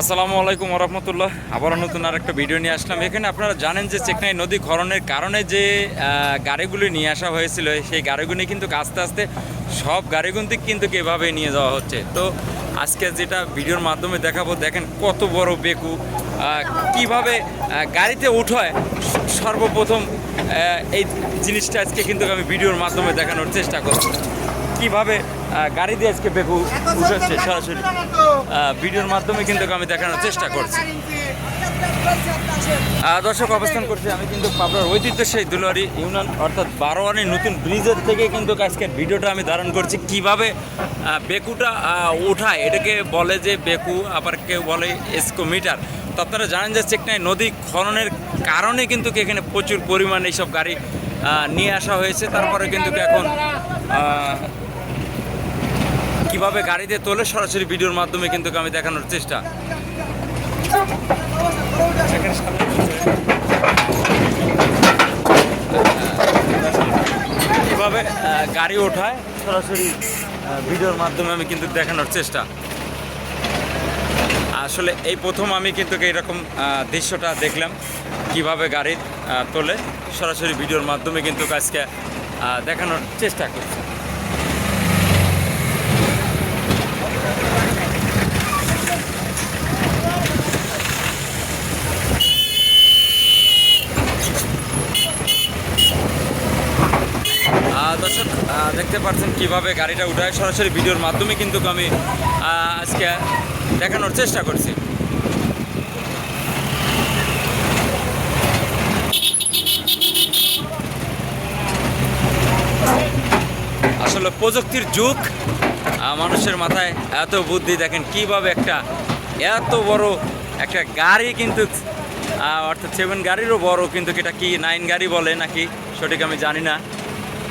আসসালামু আলাইকুম রহমতুল্লাহ আবারও নতুন আর একটা ভিডিও নিয়ে আসলাম। এখানে আপনারা জানেন যে চেকনাই নদী খননের কারণে যে গাড়িগুলি নিয়ে আসা হয়েছিল, সেই গাড়িগুলি কিন্তু আস্তে আস্তে সব গাড়িগুলি কিন্তু এভাবে নিয়ে যাওয়া হচ্ছে। তো আজকে যেটা ভিডিওর মাধ্যমে দেখাবো, দেখেন কত বড় বেকু। কীভাবে গাড়িতে উঠায় সর্বপ্রথম এই জিনিসটা আজকে কিন্তু আমি ভিডিওর মাধ্যমে দেখানোর চেষ্টা করব। কীভাবে গাড়ি দিয়ে আজকে বেকু উঠাচ্ছে সরাসরি? ভিডিওর মাধ্যমে কিন্তু আমি দেখানোর চেষ্টা করছি। দর্শক অবস্থান করছি আমি কিন্তু পাবনার ঐতিহ্যশাহী দুলারি ইউনিয়ন অর্থাৎ বারোয়ানি নতুন ব্রিজের থেকে কিন্তু আজকের ভিডিওটা আমি ধারণ করছি। কীভাবে বেকুটা ওঠায়? এটাকে বলে যে বেকু আবার কেউ বলে এসকোমিটার তো আপনারা জানেন যে চেকনাই নদী খননের কারণে কিন্তু এখানে প্রচুর পরিমাণ এইসব গাড়ি নিয়ে আসা হয়েছে। তারপরে কিন্তু এখন কীভাবে গাড়িতে তোলে সরাসরি ভিডিওর মাধ্যমে কিন্তু আমি দেখানোর চেষ্টা। কীভাবে গাড়ি ওঠায় সরাসরি ভিডিওর মাধ্যমে আমি কিন্তু দেখানোর চেষ্টা। আসলে এই প্রথম আমি কিন্তু এইরকম দৃশ্যটা দেখলাম, কীভাবে গাড়ি তোলে সরাসরি ভিডিওর মাধ্যমে কিন্তু আজকে দেখানোর চেষ্টা করছি। দেখতে পাচ্ছেন কীভাবে গাড়িটা উঠায়। সরাসরি ভিডিওর মাধ্যমে কিন্তু আমি আজকে দেখানোর চেষ্টা করছি। আসলে প্রযুক্তির যুগ মানুষের মাথায় এত বুদ্ধি। দেখেন কীভাবে একটা, এত বড় একটা গাড়ি কিন্তু অর্থাৎ সেভেন গাড়িরও বড়, কিন্তু এটা কি নাইন গাড়ি বলে নাকি? সঠিক আমি জানি না।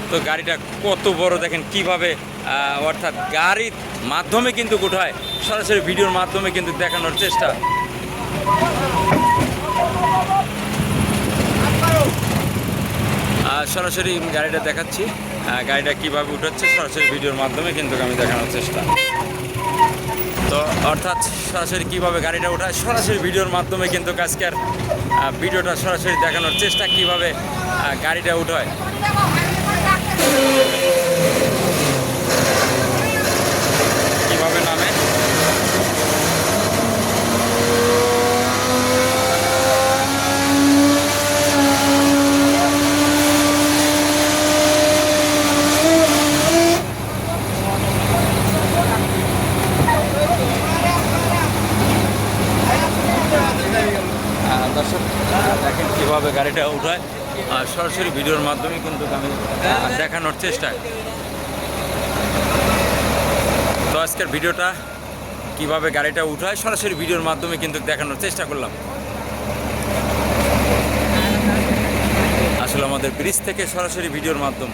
তো গাড়িটা কত বড় দেখেন কীভাবে অর্থাৎ গাড়ির মাধ্যমে কিন্তু কোথায় সরাসরি ভিডিওর মাধ্যমে কিন্তু দেখানোর চেষ্টা। সরাসরি গাড়িটা দেখাচ্ছি। গাড়িটা কীভাবে উঠাচ্ছে, সরাসরি ভিডিওর মাধ্যমে কিন্তু আমি দেখানোর চেষ্টা। তো অর্থাৎ সরাসরি কীভাবে গাড়িটা ওঠায় সরাসরি ভিডিওর মাধ্যমে কিন্তু আজকের ভিডিওটা সরাসরি দেখানোর চেষ্টা কীভাবে গাড়িটা উঠায়। কীভাবে নামে? দর্শক দেখেন কীভাবে গাড়িটা উঠায়। সরাসরি ভিডিওর মাধ্যমে কিন্তু আমি দেখানোর চেষ্টা তো আজকের ভিডিওটা কীভাবে গাড়িটা উঠায় সরাসরি ভিডিওর মাধ্যমে কিন্তু দেখানোর চেষ্টা করলাম। আসলে আমাদের ব্রিজ থেকে সরাসরি ভিডিওর মাধ্যম।